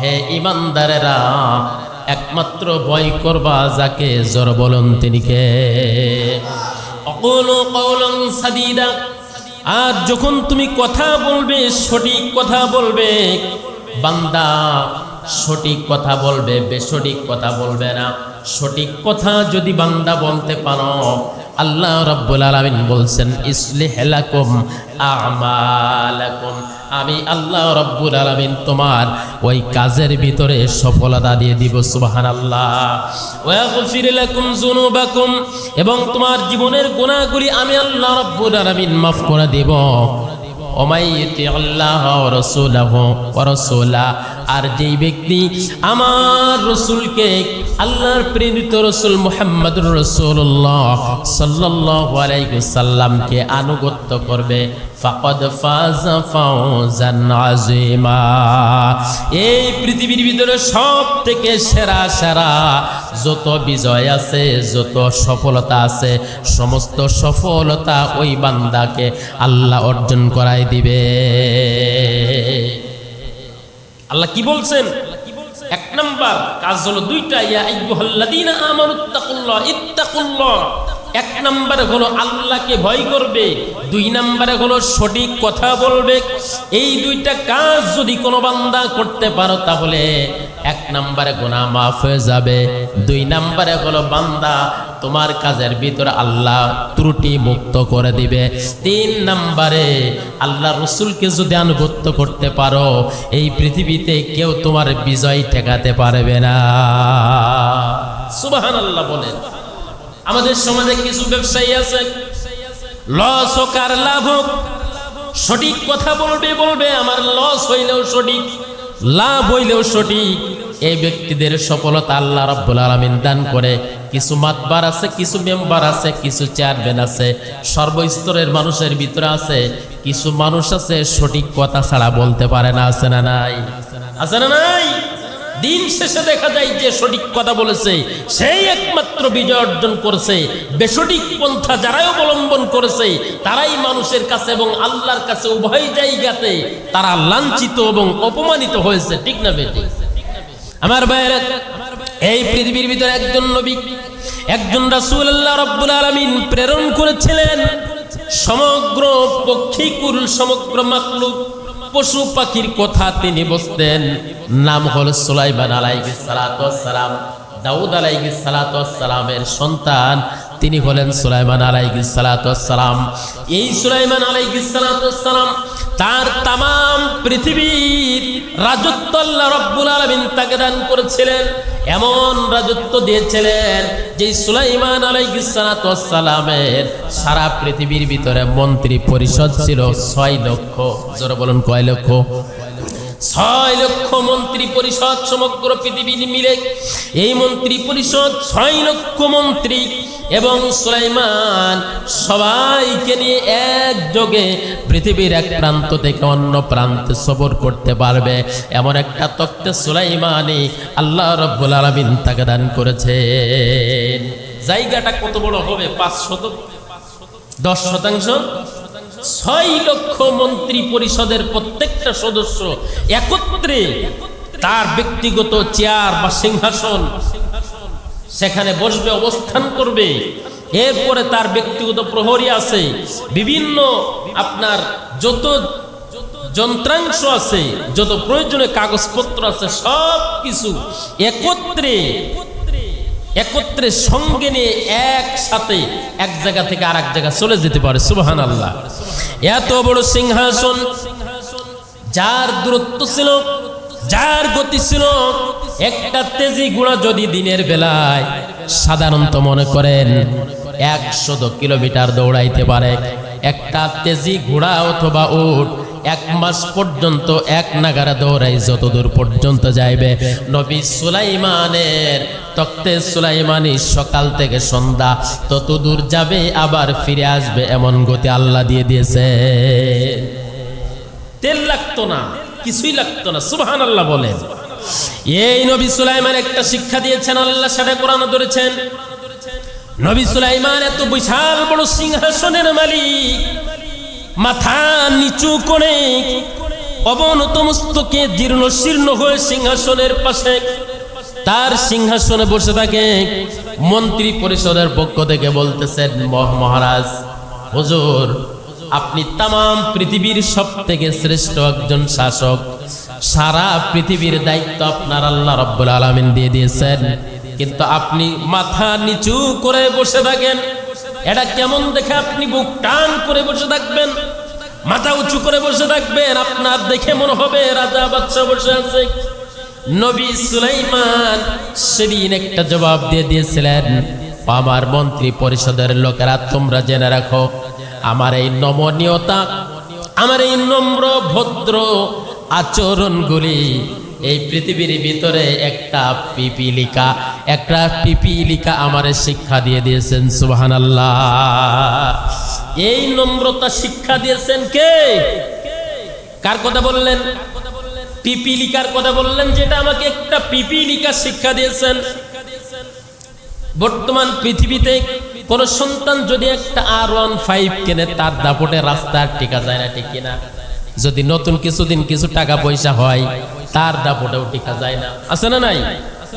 হে ইমানদারেরা একমাত্র ভয় করবা যাকে জোর বলুন তিনি কে? সাদীদা আর যখন তুমি কথা বলবে, সঠিক কথা বলবে, বান্দা সঠিক কথা বলবে, বেসঠিক কথা বলবে না। সঠিক কথা যদি বান্দা বলতে পারো আল্লাহ রাব্বুল আলামিন বলছেন, ইসলিহ লাকুম আমালাকুম। আমি আল্লাহ রাব্বুল আলামিন তোমার ওই কাজের ভিতরে সফলতা দিয়ে দিব লাকুম যুনুবাকুম এবং তোমার জীবনের গুনাহগুলি আমি আল্লাহ রব্বুল আলামিন মাফ করে দেব। আল্লাহ আর যেই ব্যক্তি আমার রসুলকে আল্লাহর প্রেরিত রসুল মোহাম্মদ রসুল্লাহ সাল্লাহ আনুগত্য করবে। এই পৃথিবীর ভিতরে সব থেকে সেরা সেরা যত বিজয় আছে, যত সফলতা আছে, সমস্ত সফলতা ওই বান্দাকে আল্লাহ অর্জন করাই দিবে। আল্লাহ কি বলছেন? নাম্বার কাজ হলো দুইটা এক নম্বরে হলো আল্লাহকে ভয় করবে, দুই নম্বরে হলো সঠিক কথা বলবে। এই দুইটা কাজ যদি কোনো বান্দা করতে পারো, তাহলে এক নম্বরে গোনা মাফ হয়ে যাবে। দুই নম্বরে হলো বান্দা তোমার কাজের ভিতরে আল্লাহ ত্রুটি মুক্ত করে দিবে। তিন নম্বরে, আল্লাহ রসুলকে যদি আনুগত্য করতে পারো, এই পৃথিবীতে কেউ তোমার বিজয় ঠেকাতে পারবে না। সুবাহান আল্লাহ বলেন। আমাদের সমাজে কিছু ব্যবসায়ী আছে। লস হোক আর লাভ হোক, সঠিক কথা বলবে বলবে, আমার লস হইলেও সঠিক, লাভ হইলেও সঠিক। এই ব্যক্তিদের সফলতা আল্লাহ রাব্বুল আলামিন দান করে। কিছু মাতবার আছে, কিছু মেম্বার আছে, কিছু চেয়ারম্যান আছে। সর্বস্তরের মানুষের ভিতরে আছে, কিছু মানুষ আছে, সঠিক কথা ছাড়া বলতে পারে না, আছে না নাই? আছে না নাই? দিন শেষে দেখা যায় যে সঠিক কথা বলেছে, সেই একমাত্র বিজয় অর্জন করেছে। বেসঠিক পন্থা যারাই অবলম্বন করেছে, তারাই মানুষের কাছে এবং আল্লাহর কাছে উভয় জায়গাতে তারা লাঞ্ছিত এবং অপমানিত হয়েছে। ঠিক না বেটি? আমার বাইরে এই পৃথিবীর ভিতরে একজন নবী, একজন রাসূল আল্লাহ রাব্বুল আলামিন প্রেরণ করেছিলেন। সমগ্র পক্ষী পক্ষীকুল, সমগ্র মাকলুক, পশু পাখির কথা তিনি বসতেন নাম হল সুলাইমান আলাইহি সালাম দাউদ আলাইহি সালামের সন্তান, তিনি হলেন সুলাইমান আলাইহি সালাম এই সুলাইমান আলাইহি সালাম তার তাম পৃথিবীর রাজত্ব আল্লাহ রব্বুল আলমিন তাকে দান করেছিলেন। এমন রাজত্ব দিয়েছিলেন যে সুলাইমান আলাইসালামের সারা পৃথিবীর ভিতরে মন্ত্রী পরিষদ ছিল ছয় লক্ষ। বলুন কয় লক্ষ? ছয় লক্ষ মন্ত্রী পরিষদ সমগ্র পৃথিবী মিলে, এই মন্ত্রী পরিষদ ছয় লক্ষ মন্ত্রী এবং সুলাইমান সবাইকে নিয়ে একযোগে পৃথিবীর এক প্রান্ত থেকে অন্য প্রান্তে সবর করতে পারবে। এমন একটা তক্তে সুলাইমানি আল্লাহ রব্বুল আলমিন তাকে দান করেছেন। জায়গাটা কত বড় হবে? পাঁচ শত দশ শতাংশ? ছয় লক্ষ মন্ত্রী পরিষদের প্রত্যেকটা সদস্য একত্রে তার ব্যক্তিগত চেয়ার বা সিংহাসন সেখানে বসবে, অবস্থান করবে। এরপরে তার ব্যক্তিগত প্রহরী আছে। বিভিন্ন আপনার যত যন্ত্রাংশ আছে, যত প্রয়োজনীয় কাগজপত্র আছে সব কিছু একত্রে একত্রে সঙ্গে নিয়ে একসাথে এক জায়গা থেকে আর এক জায়গা চলে যেতে পারে সুবাহান আল্লাহ এত বড় সিংহাসন, যার দূরত্ব ছিল, যার গতি ছিল, একটা তেজি গুণা যদি দিনের বেলায় সাধারণত মনে করেন একশত কিলোমিটার দৌড়াইতে পারে, একটা তেজি ঘোড়া অথবা উট এক মাস পর্যন্ত এক নাগারা দৌড়াই যতদূর পর্যন্ত যাইবে। নবী সুলাইমানের তক্তে সুলাইমানি সকাল থেকে সন্ধ্যা, ততদূর যাবে, আবার ফিরে আসবে এমন গতি আল্লাহ দিয়ে দিয়েছে। তেল লাগতো না, কিছুই লাগতো না সুবহান আল্লাহ বলেন। এই নবী সুলাইমান একটা শিক্ষা দিয়েছেন আল্লাহ সেটা কোরআন ধরেছেন। নবী সুলাইমান এত বিশাল বড় সিংহাসনের মালিক। মাথা নিচু করে অবনত মস্তকে জীর্ণ শীর্ণ হয়ে সিংহাসনের পাশে, তার সিংহাসনে বসে থাকে মন্ত্রী পরিষদের পক্ষ থেকে বলতেছেন, মহ- মহারাজ, হজুর, আপনি তাম পৃথিবীর সব থেকে শ্রেষ্ঠ একজন শাসক। সারা পৃথিবীর দায়িত্ব আপনার আল্লাহ রব্বুল আলমিন দিয়ে দিয়েছেন। কিন্তু আপনি মাথা নিচু করে বসে থাকেন। এটা কেমন দেখে আপনি বুক টান করে বসে থাকবেন? মাথা উঁচু করে বসে থাকবেন, আপনার দেখে মনে হবে রাজা বাচ্চা বসে আছে। নবী সুলাইমান সেদিন একটা জবাব দিয়ে দিয়েছিলেন, আমার মন্ত্রী পরিষদের লোকেরা, তোমরা জেনে রাখো, আমার এই নমনীয়তা, আমার এই নম্র ভদ্র আচরণগুলি এই পৃথিবীর ভিতরে একটা পিপিলিকা একটা পিপিলিকা আমারে শিক্ষা দিয়ে দিয়েছেন সুবাহান এই নম্রতা শিক্ষা দিয়েছেন কে? কার কথা বললেন? পিপিলিকার কথা বললেন, যেটা আমাকে একটা পিপিলিকা শিক্ষা দিয়েছেন। বর্তমান পৃথিবীতে কোন সন্তান যদি একটা আর ওয়ান ফাইভ কেনে, তার দাপটে রাস্তা টিকা যায় না, ঠিক কিনা? যদি নতুন কিছুদিন কিছু টাকা পয়সা হয় তার দাপটেও টিকা যায় না। আছে না নাই?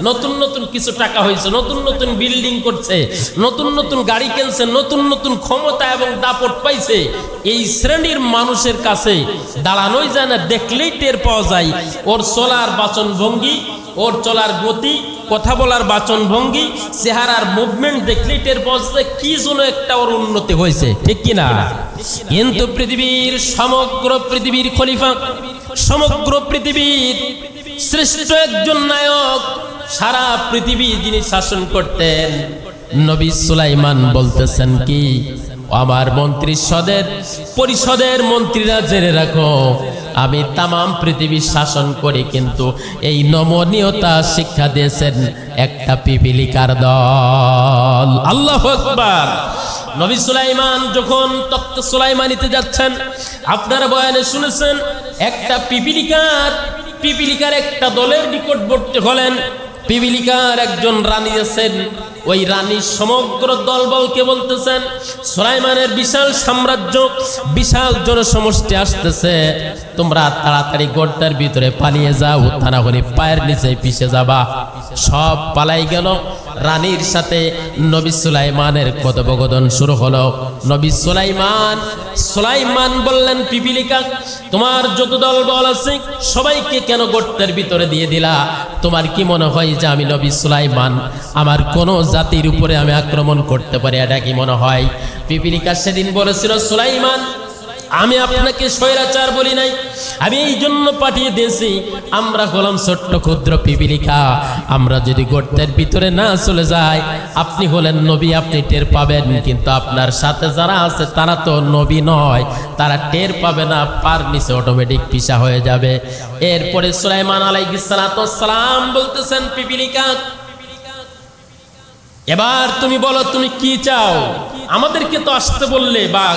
নতুন নতুন কিছু টাকা হয়েছে, নতুন নতুন বিল্ডিং করছে, নতুন নতুন গাড়ি কিনছে, নতুন নতুন ক্ষমতা এবং দাপট পাইছে। এই শ্রেণির মানুষের কাছে দাঁড়ানোই যায় না, দেখলেই টের পাওয়া যায়। ওর চলার বাচন ভঙ্গি, ওর চলার গতি কথা বলার বাচন ভঙ্গি, চেহারার মুভমেন্ট দেখলে টের পৌঁছতে কি যেন একটা ওর উন্নতি হয়েছে। ঠিক কিনা কিন্তু পৃথিবীর সমগ্র পৃথিবীর খলিফা, সমগ্র পৃথিবীর শ্রেষ্ঠ একজন নায়ক, সারা পৃথিবী যিনি শাসন করতেন, নবী সুলাইমান বলতেছেন কি আমার মন্ত্রী সদের, পরিষদের মন্ত্রীরা জেনে রাখো, আমি তামাম পৃথিবী শাসন করি, কিন্তু এই নমনীয়তা শিক্ষা দিয়েছেন একটা পিপিলিকার দল। আল্লাহ আকবার। নবী সুলাইমান যখন তক্ত সুলাইমানিতে যাচ্ছেন, আপনারা বয়ানে শুনেছেন, একটা পিপিলিকার পিপিলিকার একটা দলের নিকটবর্তী হলেন, পিপিলিকার একজন রানী আছেন ওই রানীর সমগ্র দলবলকে বলতেছেন, সুলাইমানের বিশাল সাম্রাজ্য, বিশাল জনসমষ্টি আসতেছে। তোমরা তাড়াতাড়ি গড়টার ভিতরে পালিয়ে যাও থানা করে পায়ের নিচে পিছে যাবা। সব পালাই গেল। রানীর সাথে নবী সুলাইমানের কথোপকথন শুরু হলো। নবী সুলাইমান সুলাইমান বললেন, পিপিলিকা, তোমার যত দল বল আছে, সবাইকে কেন গর্তের ভিতরে দিয়ে দিলা? তোমার কি মনে হয় যে আমি নবী সুলাইমান? আমার কোন জাতির উপরে আমি আক্রমণ করতে পারি, এটা কি মনে হয়? পিপিলিকা সেদিন বলেছিল, সুলাইমান আমি আপনাকে স্বৈরাচার বলি নাই। আমি এই জন্য পাঠিয়ে দিয়েছি, আমরা হলাম ছোট্ট ক্ষুদ্র পিপিলিকা আমরা যদি গর্তের ভিতরে না চলে যাই, আপনি হলেন নবী, আপনি টের পাবেন, কিন্তু আপনার সাথে যারা আছে, তারা তো নবী নয়। তারা টের পাবে না, পার নিচে অটোমেটিক পিসা হয়ে যাবে। এরপরে সুলাইমান আলাইহিস সালাম বলতেছেন পিপিলিকা এবার তুমি বলো, তুমি কি চাও? আমাদেরকে তো আসতে বললে বা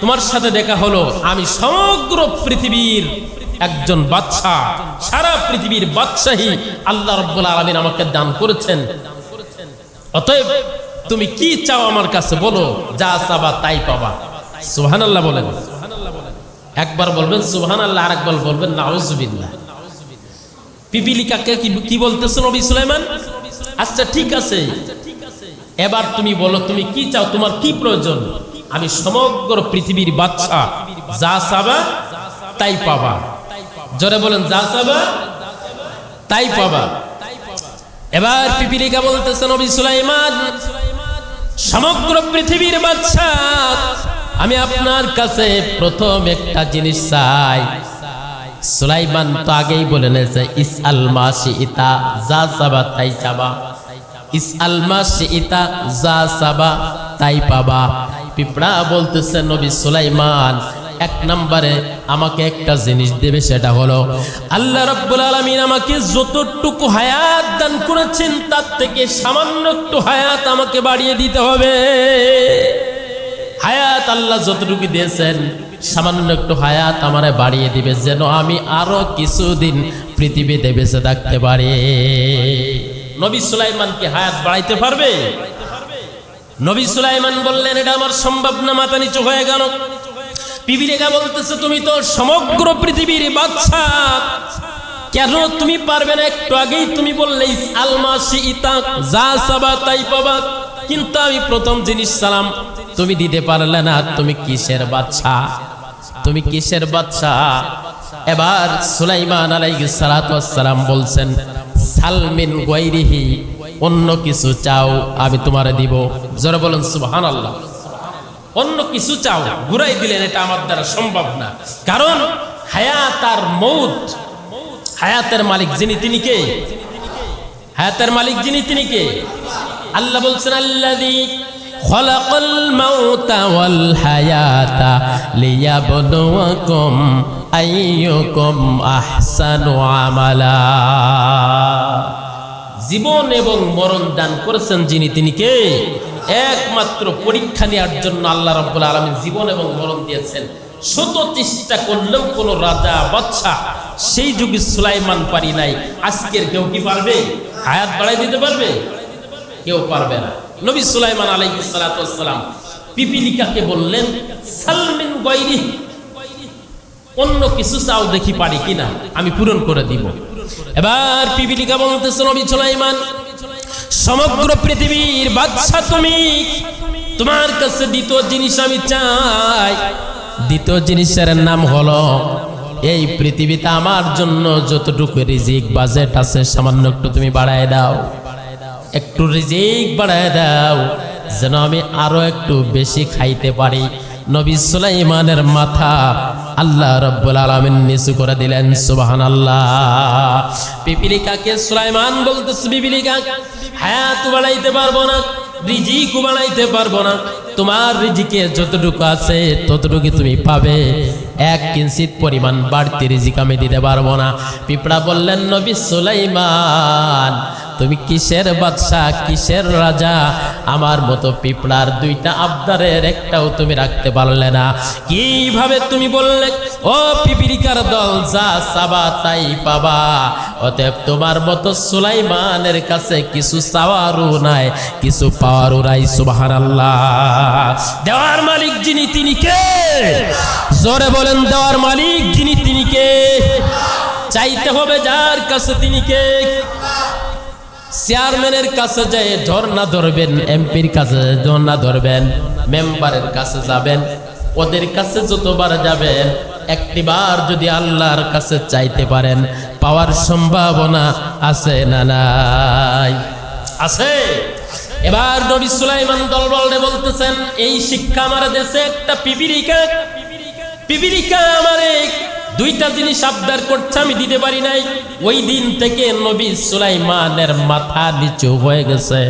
তোমার সাথে দেখা হলো। আমি সমগ্র পৃথিবীর একজন বাচ্চা সারা পৃথিবীর বাদশাহী আল্লাহ রব্বুল আলমিন আমাকে দান করেছেন। অতএব তুমি কি চাও আমার কাছে বলো, যা চাবা তাই পাবা। সুহান আল্লাহ বলেন। একবার বলবেন সুহান আল্লাহ আর একবার বলবেন নাউজুবিল্লাহ। পিপিলিকাকে কি- কি বলতেছে নবী সুলাইমান? আচ্ছা ঠিক আছে। এবার তুমি বলো, তুমি কি চাও? তোমার কি প্রয়োজন? আমি সমগ্র পৃথিবীর বাচ্চা। যা চাবা, তাই পাবা। জোরে বলেন, যা চাবা, তাই পাবা। এবার পিপিলিকা বলতেছে নবী সুলাইমান, সমগ্র পৃথিবীর বাচ্চা, আমি আপনার কাছে প্রথম একটা জিনিস চাই। সুলাইমান তো আগেই বলে নিয়েছে, ইস আল মাসি ইতা যা চাবা তাই চাবা। ইস আল মাসি ইতা যা তাই পাবা। পিঁপড়া নবী এক নম্বরে আমাকে একটা জিনিস দেবে, সেটা হলো আমাকে যতটুকু হায়াত দান করেছেন, তার থেকে সামান্য একটু হায়াত আমাকে বাড়িয়ে দিতে হবে। হায়াত আল্লাহ যতটুকু দিয়েছেন, সামান্য একটু হায়াত আমারে বাড়িয়ে দিবে, যেন আমি আরও কিছুদিন পৃথিবীতে বেঁচে থাকতে পারি। নবী সুলাইমান কি হায়াত বাড়াইতে পারবে? নবী সুলাইমান বললেন, এটা আমার সম্ভব না, মাথা নিচু হয়ে গেল। পিবিরেগা বলতেছে, তুমি তো সমগ্র পৃথিবীর বাচ্চা কেন তুমি পারবে না? একটু আগেই তুমি বললে আলমাসি ইতাক যা সাবা তাই পাবা। কিন্তু আমি প্রথম জিনিস সালাম, তুমি দিতে পারলে না, তুমি কিসের বাচ্চা তুমি কিসের বাচ্চা এবার সুলাইমান আলাইহিস সালাম বলছেন সালমিন গৈরিহি অন্য কিছু চাও আমি তোমার দিব। জোরে বলুন সুবহান আল্লাহ অন্য কিছু চাও, ঘুরাই দিলেন, এটা আমার দ্বারা সম্ভব না। কারণ হায়াত আর মৌত হায়াতের মালিক যিনি, তিনি কে? হায়াতের মালিক যিনি, তিনি কে? আল্লাহ বলছেন, আল্লাযী মাউতা ওয়াল হায়াতা লিয়াবলুয়াকুম আইয়ুকুম আহসানু আমালা। জীবন এবং মরণ দান করেছেন যিনি, তিনি কে? একমাত্র পরীক্ষা নেওয়ার জন্য আল্লাহ রাব্বুল আলামিন জীবন এবং মরণ দিয়েছেন। শত চেষ্টা করলেও কোন রাজা বাচ্চা সেই যুগে সুলাইমান পারি নাই। আজকের কেউ কি পারবে? হায়াত বাড়াই দিতে পারবে? কেউ পারবে না। নবী সুলাইমান আলাইহিস সালাতু সালাম পিপিলিকাকে বললেন সালমিন গৈরি অন্য কিছু চাও দেখি পারি কিনা? আমি পূরণ করে দিব। এবার পিপিলিকা বলতেছে, নবী সুলাইমান, সমগ্র পৃথিবীর বাদশা তুমি। তোমার কাছে দ্বিতীয় জিনিস আমি চাই। দ্বিতীয় জিনিসের নাম হলো, এই পৃথিবীতে আমার জন্য যতটুকু রিজিক, বাজেট আছে, সামান্য একটু তুমি বাড়ায় দাও। একটু রিজিক বাড়ায় দাও, যেন আমি আরও একটু বেশি খাইতে পারি। নবী সুলাইমানের মাথা আল্লাহ রব্বুল আলামিন নিচু করে দিলেন সুবহান আল্লাহ পিপিলিকাকে সুলাইমান বলতেছে, পিপিলিকা, হায়াত বাড়াইতে পারব না, রিজিক বাড়াইতে পারব না। তোমার রিজিকে যতটুকু আছে, ততটুকু তুমি পাবে। এক কিঞ্চিত পরিমাণ বাড়তি রিজিক আমি দিতে পারব না। পিঁপড়া বললেন, নবী সুলাইমান তুমি কিসের বাদশাহ কিসের রাজা? আমার মতো পিঁপড়ার দুইটা আবদারের একটাও তুমি রাখতে পারলে না। কীভাবে তুমি বললে, ও পিপিরিকার দল, যা সাবা তাই পাবা। অতএব তোমার মতো সুলাইমানের কাছে কিছু চাওয়ারও নাই, কিছু পাওয়ারও নাই সুবাহান আল্লাহ দেওয়ার মালিক যিনি, তিনি কে? জোরে বলেন, দেওয়ার মালিক যিনি, তিনি কে? চাইতে হবে যার কাছে তিনি কে? চেয়ারম্যানের কাছে যায় ঝর্ণা ধরবেন, এমপির কাছে ঝর্ণা ধরবেন, মেম্বারের কাছে যাবেন, ওদের কাছে যতবার যাবেন, একটিবার যদি আল্লাহর কাছে চাইতে পারেন, পাওয়ার সম্ভাবনা আছে না নাই? আছে। এবার নবী সুলাইমান দলবলে বলতেছেন, এই শিক্ষা আমার দেশে একটা পিপিরিকা পিপিরিকা আমারে দুইটা জিনিস আবদার করছে, আমি দিতে পারি নাই। ওই দিন থেকে নবী সুলাইমানের মাথা নিচু হয়ে গেছে।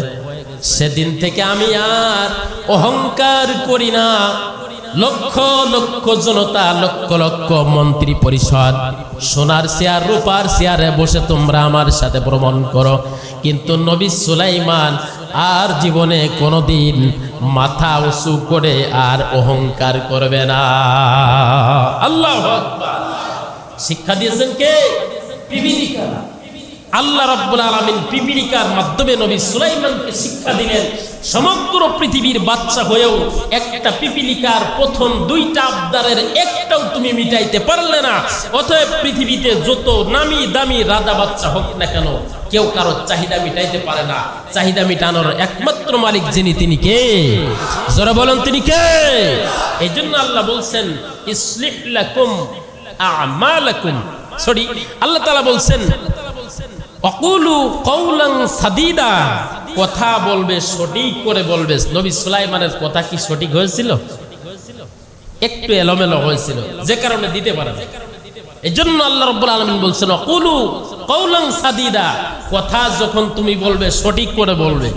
সেদিন থেকে আমি আর অহংকার করি না। লক্ষ লক্ষ জনতা, লক্ষ লক্ষ মন্ত্রী পরিষদ, সোনার চেয়ার, রূপার চেয়ারে বসে তোমরা আমার সাথে ভ্রমণ করো। কিন্তু নবী সুলাইমান আর জীবনে কোনোদিন মাথা উঁচু করে আর অহংকার করবে না। আল্লাহ শিক্ষা দিয়েছেন কে? পিপিলিকা। আল্লাহ রাব্বুল আলামিন পিপিলিকার মাধ্যমে নবী সুলাইমানকে শিক্ষা দিলেন, সমগ্র পৃথিবীর বাচ্চা হয়েও একটা পিপিলিকার প্রথম দুইটা আবদারের একটাও তুমি মিটাইতে পারলে না। অতএব পৃথিবীতে যত নামি দামি রাজা বাচ্চা হোক না কেন, কেউ কারও চাহিদা মিটাইতে পারে না। চাহিদা মিটানোর একমাত্র মালিক যিনি, তিনি কে? জোরে বলেন, তিনি কে? এই জন্য আল্লাহ বলছেন, ইসলিহ লাকুম আমালাকুম সরি আল্লাহ তাআলা বলছেন, অকুলু কৌলাং সাদিদা। কথা বলবে, সঠিক করে বলবে। নবী সুলাইমানের কথা কি সঠিক হয়েছিল? একটু এলোমেলো হয়েছিল, যে কারণে দিতে পারে না। এই জন্য আল্লাহ রব্বুল আলমিন বলছেন, অকুলু কৌলাং সাদিদা। কথা যখন তুমি বলবে, সঠিক করে বলবে।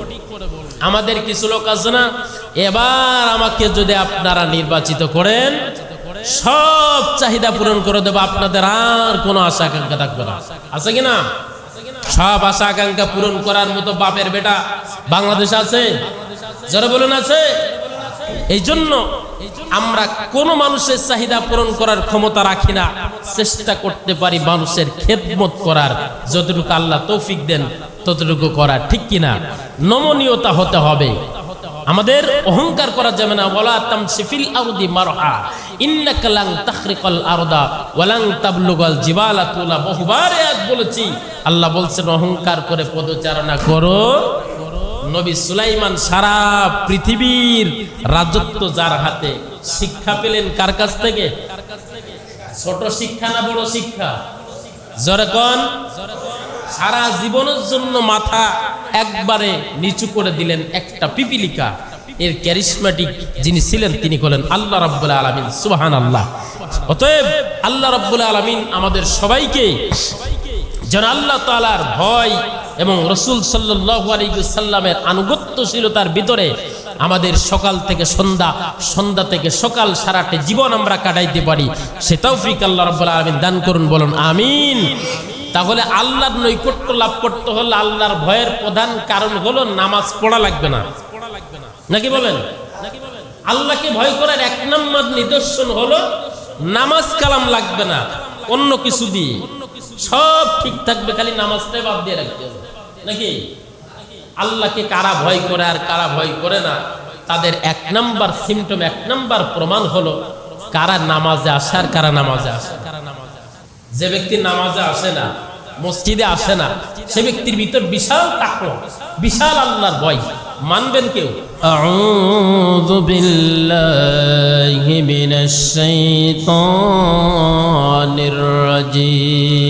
আমাদের কিছু লোক আছে না, এবার আমাকে যদি আপনারা নির্বাচিত করেন সব চাহিদা পূরণ করে দেবো, আপনাদের আর কোনো আশা আকাঙ্ক্ষা থাকবে না। আছে কি না? সব আশা আকাঙ্ক্ষা পূরণ করার মতো বাপের বেটা বাংলাদেশ আছে? যারা বলুন, আছে? এই জন্য আমরা কোন মানুষের চাহিদা পূরণ করার ক্ষমতা রাখি না। চেষ্টা করতে পারি মানুষের খেদমত করার। যতটুকু আল্লাহ তৌফিক দেন, ততটুকু করার। ঠিক কিনা? নমনীয়তা হতে হবে। আমাদের অহংকার করা যাবে না। ওয়ালা তামসিফিল আরদি মারহা। ইন্নাকা লাং আরদা ওয়ালাং তাবলুগাল জিবালা তুলা। বহুবার এক বলেছি, আল্লাহ বলছেন, অহংকার করে পদচারণা করো। নবী সুলাইমান সারা পৃথিবীর রাজত্ব যার হাতে, শিক্ষা পেলেন কার কাছ থেকে? ছোট শিক্ষা না বড় শিক্ষা? জরকন সারা জীবনের জন্য মাথা একবারে নিচু করে দিলেন একটা পিপিলিকা। এর ক্যারিসমেটিক যিনি ছিলেন, তিনি হলেন আল্লাহ রাব্বুল আলামিন। সুবহান আল্লাহ অতএব আল্লাহ রাব্বুল আলামিন আমাদের সবাইকে যেন আল্লাহ তাআলার ভয় এবং রসুল সাল্লাল্লাহু আলাইহি সাল্লামের আনুগত্যশীলতার ভিতরে আমাদের সকাল থেকে সন্ধ্যা সন্ধ্যা থেকে সকাল সারাটে জীবন আমরা কাটাইতে পারি। সে তৌফিক আল্লাহ রাব্বুল আলামিন দান করুন, বলুন, আমিন। তাহলে আল্লাহর নৈকট্য লাভ করতে হলে আল্লাহর ভয়ের প্রধান কারণ হলো নামাজ পড়া লাগবে না। নাকি বলেন? আল্লাহকে ভয় করার এক নম্বর নিদর্শন হলো নামাজ কালাম লাগবে না, অন্য কিছু দিয়ে। সব ঠিক থাকবে, খালি নামাজটাই বাদ দিয়ে রাখতে হবে। নাকি? আল্লাহকে কারা ভয় করে আর কারা ভয় করে না, তাদের এক নম্বর সিমটম এক নম্বর প্রমাণ হলো কারা নামাজে আসার কারা নামাজে আসে যে ব্যক্তি নামাজে আসে না মসজিদে আসে না সে ব্যক্তির ভিতর বিশাল তাকওয়া বিশাল আল্লাহর ভয় মানবেন কেউ أعوذ بالله من الشيطان الرجيم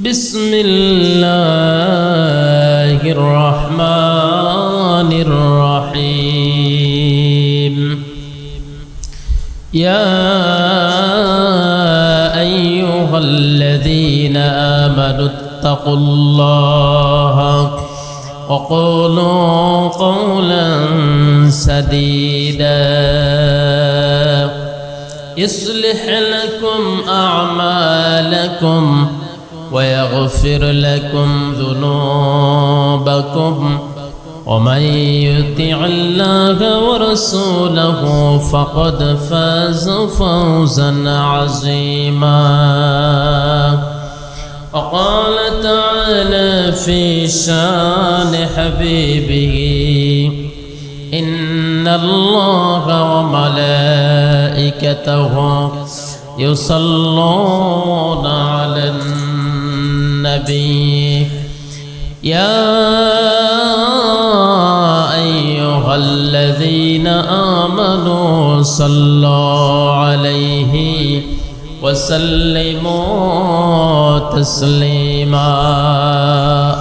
بسم الله الرحمن الرحيم يا أيها الذين آمنوا اتقوا الله وقولوا قولا سديدا. يصلح لكم أعمالكم ويغفر لكم ذنوبكم. ومن يطع الله ورسوله فقد فاز فوزا عظيما. وقال تعالى في شان حبيبه إن الله وملائكته يصلون على النبي. يا صلوا عليه وسلموا تسليما.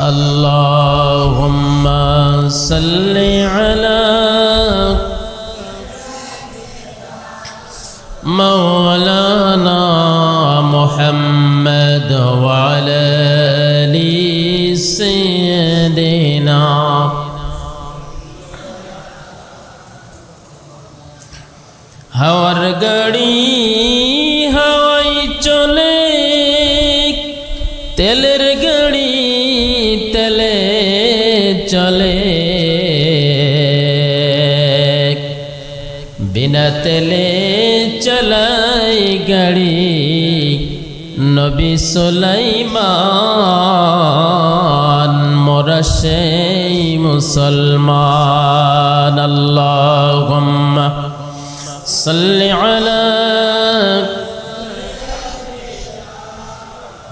اللهم صل على مولانا محمد وعلى গাড়ি হাওয়াই চলে। তেলের গাড়ি তেলে চলে। বিনা তেলে চলাই গাড়ি নবী সুলাইমান, মোরা সেই মুসলমান। আল্লাহুম্মা صل على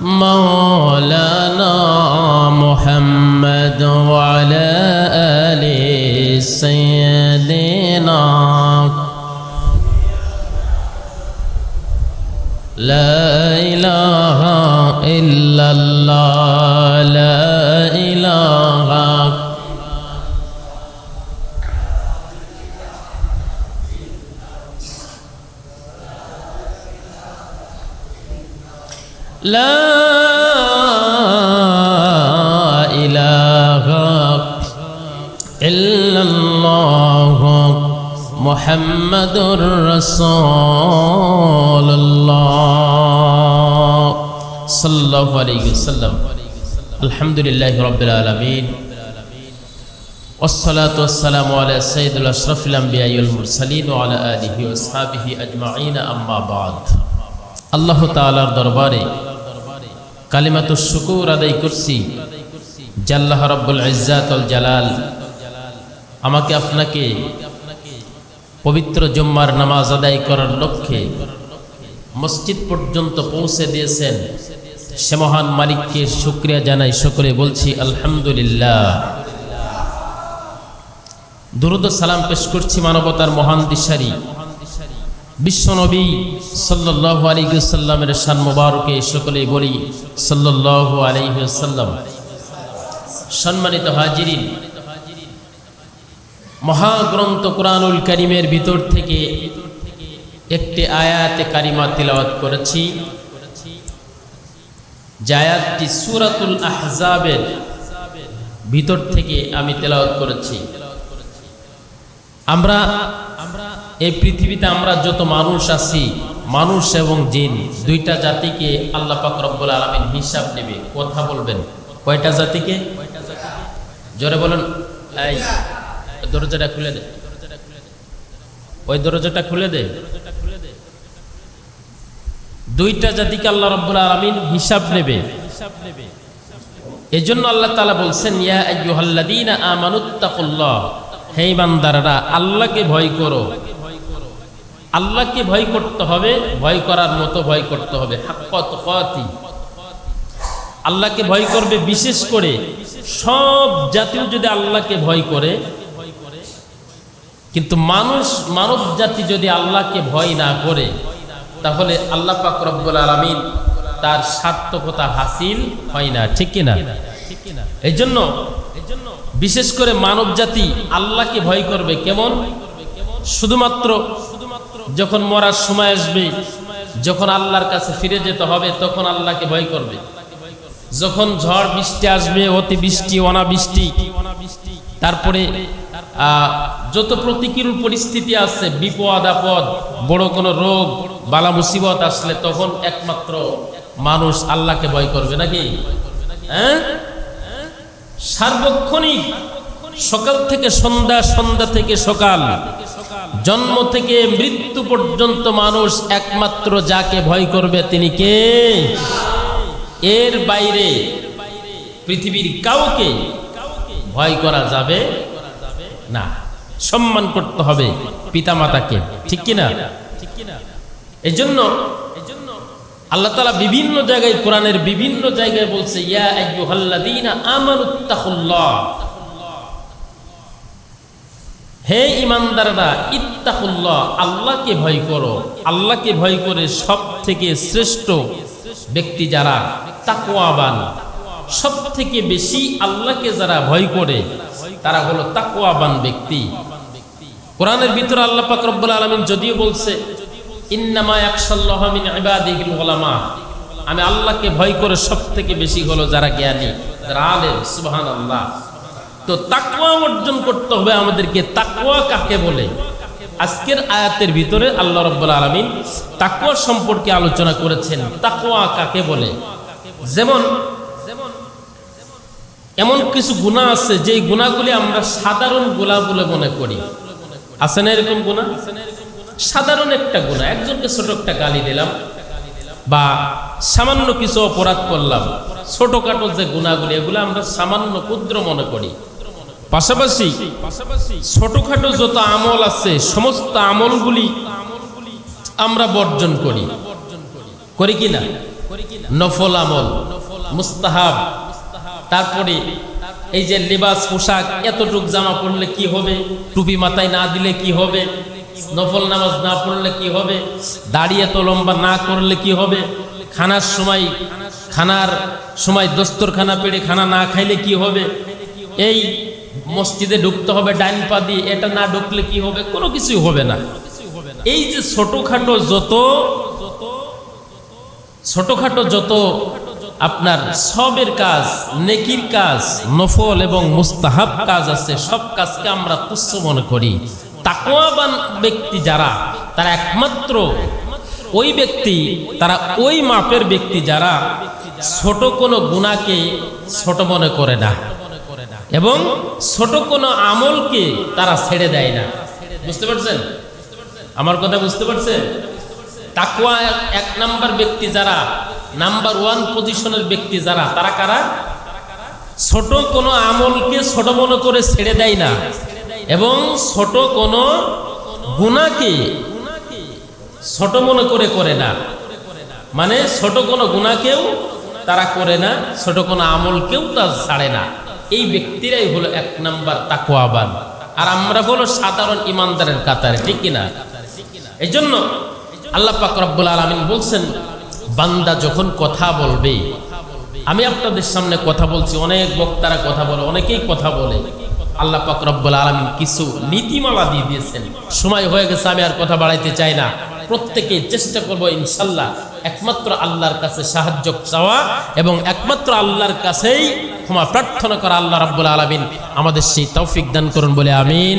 مولانا محمد وعلى آل سيدنا لا إله إلا الله لا إله لا إله إلا الله محمد رسول الله صلى الله عليه وسلم الحمد لله رب العالمين والصلاة والسلام على سيد الأشرف الأنبياء والمرسلين وعلى آله وأصحابه أجمعين أما بعد আল্লাহ তালার দরবারে কালিমাত শুকুর আদায় করছি। জাল্লাহ রব্বুল জালাল আমাকে আপনাকে পবিত্র জুম্মার নামাজ আদায় করার লক্ষ্যে মসজিদ পর্যন্ত পৌঁছে দিয়েছেন। সে মহান মালিককে শুক্রিয়া জানাই সকলে বলছি, আলহামদুলিল্লাহ। দুরুদ সালাম পেশ করছি মানবতার মহান দিশারি। বিশ্বনবী সাল্লাহ আলিগুসাল্লামের শান মুবারকে সকলে বলি সাল্লাহ আলিহাল্লাম সম্মানিত হাজিরিন, মহাগ্রন্থ কোরআনুল করিমের ভিতর থেকে একটি আয়াতে কারিমা তিলাওয়াত করেছি। জায়াতটি সুরাতুল আহজাবের ভিতর থেকে আমি তেলাওয়াত করেছি। আমরা আমরা এই পৃথিবীতে আমরা যত মানুষ আছি, মানুষ এবং জিন, দুইটা জাতিকে আল্লাহ পাক রব্বুল আলমিন হিসাব নেবে, কথা বলবেন। কয়টা জাতিকে? জোরে বলেন। এই, দরজাটা খুলে দে। ওই দরজাটা খুলে দে। দুইটা জাতিকে আল্লাহ রব্বুল আলমিন হিসাব নেবে। এজন্য আল্লাহ তালা বলছেন, ইয়া আমানুত্তাকুল্লাহ হে ইমানদাররা, আল্লাহকে ভয় করো। আল্লাহকে ভয় করতে হবে, ভয় করার মতো ভয় করতে হবে। আল্লাহকে ভয় করবে বিশেষ করে সব জাতিও যদি আল্লাহকে ভয় করে, কিন্তু মানুষ, মানব জাতি যদি আল্লাহকে ভয় না করে, তাহলে আল্লাহ পাক আলমিন তার সার্থকতা হাসিল হয় না, ঠিক কিনা? এই জন্য বিশেষ করে মানব জাতি আল্লাহকে ভয় করবে কেমন? শুধুমাত্র যখন মরার সময় আসবে, যখন আল্লাহর কাছে ফিরে যেতে হবে, তখন আল্লাহকে ভয় করবে। যখন ঝড় বৃষ্টি আসবে অতি বৃষ্টি অনাবৃষ্টি, তারপরে যত প্রতিকূল পরিস্থিতি আছে, বিপদ, আপদ, বড় কোনো রোগ, বালা মুসিবত আসলে তখন একমাত্র মানুষ আল্লাহকে ভয় করবে নাকি? হ্যাঁ? সার্বক্ষণিক সকাল থেকে সন্ধ্যা সন্ধ্যা থেকে সকাল জন্ম থেকে মৃত্যু পর্যন্ত মানুষ একমাত্র যাকে ভয় করবে তিনি কে? এর বাইরে পৃথিবীর কাউকে ভয় করা যাবে না। সম্মান করতে হবে পিতামাতাকে, ঠিক কিনা? এই জন্য আল্লাহ তালা বিভিন্ন জায়গায়, কোরআনের বিভিন্ন জায়গায় বলছে, ইয়া আমানুত্তাকুল্লাহ হে ইমানদাররা, ইত্তাকুল্লাহ, আল্লাহকে ভয় করো। আল্লাহকে ভয় করে সব থেকে শ্রেষ্ঠ ব্যক্তি যারা তাকওয়াবান সব থেকে বেশি আল্লাহকে যারা ভয় করে, তারা হলো তাকওয়াবান ব্যক্তি। কোরআনের ভিতরে আল্লাহ পাক রব্বুল আলামিন যদিও বলছে, ইন্নামা ইয়াখশাল্লাহ মিন ইবাদিহিল উলামা আমি আল্লাহকে ভয় করে সব থেকে বেশি হলো যারা জ্ঞানী, যারা আলেম, সুবহানাল্লাহ। তো তাকওয়া অর্জন করতে হবে আমাদেরকে। তাকওয়া কাকে বলে? আজকের আয়াতের ভিতরে আল্লাহ রাব্বুল আলামিন তাকওয়া সম্পর্কে আলোচনা করেছেন। তাকওয়া কাকে বলে? যেমন, এমন কিছু গুণা আছে যে গুণাগুলি আমরা সাধারণ গুণা বলে মনে করি। আছে না এরকম গুণা সাধারণ একটা গুণা একজনকে ছোট একটা গালি দিলাম বা সামান্য কিছু অপরাধ করলাম। ছোটখাটো যে গুণাগুলি এগুলো আমরা সামান্য ক্ষুদ্র মনে করি। পাশাপাশি ছোটখাটো যত আমল আছে, সমস্ত আমলগুলি আমরা বর্জন করি। করি কি না? নফল আমল, মুস্তাহাব। তারপরে এই যে লেবাস, পোশাক, এতটুক জামা পরলে কি হবে? টুপি মাথায় না দিলে কি হবে? নফল নামাজ না পড়লে কি হবে? দাড়ি এত লম্বা না করলে কি হবে? খানার সময় খানার সময় দস্তরখানা পেড়ে খানা না খাইলে কি হবে? এই মসজিদে ঢুকতে হবে, ডাইন পা দিয়ে। এটা না ঢুকলে কি হবে? কোনো কিছুই হবে না। এই যে ছোটখাটো যত ছোটখাটো যত আপনার সবের কাজ, নেকির কাজ, নফল এবং মুস্তাহাব কাজ আছে, সব কাজকে আমরা তুচ্ছ মনে করি। তাকওয়াবান ব্যক্তি যারা, তারা একমাত্র ওই ব্যক্তি, তারা ওই মাপের ব্যক্তি যারা ছোট কোনো গুণাকে ছোট মনে করে না। এবং ছোট কোনো আমলকে তারা ছেড়ে দেয় না। বুঝতে পারছেন? আমার কথা বুঝতে পারছেন? তাকুয়া এক নাম্বার ব্যক্তি যারা, নাম্বার ওয়ান পজিশনের ব্যক্তি যারা, তারা কারা? ছোট কোনো আমলকে ছোট মনে করে ছেড়ে দেয় না এবং ছোট কোনো গুণাকে ছোট মনে করে করে না। মানে ছোট কোনো গুণাকেও তারা করে না, ছোট কোনো আমলকেও তারা ছাড়ে না। এই ব্যক্তিরাই হলো এক নাম্বার তাকোয়াবান আর আমরা হলো সাধারণ ইমানদারের কাতারে, ঠিক কিনা? এই জন্য আল্লাহ পাক রব্বুল আলমিন বলছেন, বান্দা যখন কথা বলবে, আমি আপনাদের সামনে কথা বলছি, অনেক বক্তারা কথা বলে, অনেকেই কথা বলে। আল্লাহ পাক রব্বুল আলমিন কিছু নীতিমালা দিয়ে দিয়েছেন। সময় হয়ে গেছে, আমি আর কথা বাড়াইতে চাই না। প্রত্যেকে চেষ্টা করব ইনশাল্লাহ একমাত্র আল্লাহর কাছে সাহায্য চাওয়া এবং একমাত্র আল্লাহর কাছেই ক্ষমা প্রার্থনা করা আল্লাহ রাব্বুল আলমিন। আমাদের সেই তৌফিক দান করুন বলে আমিন।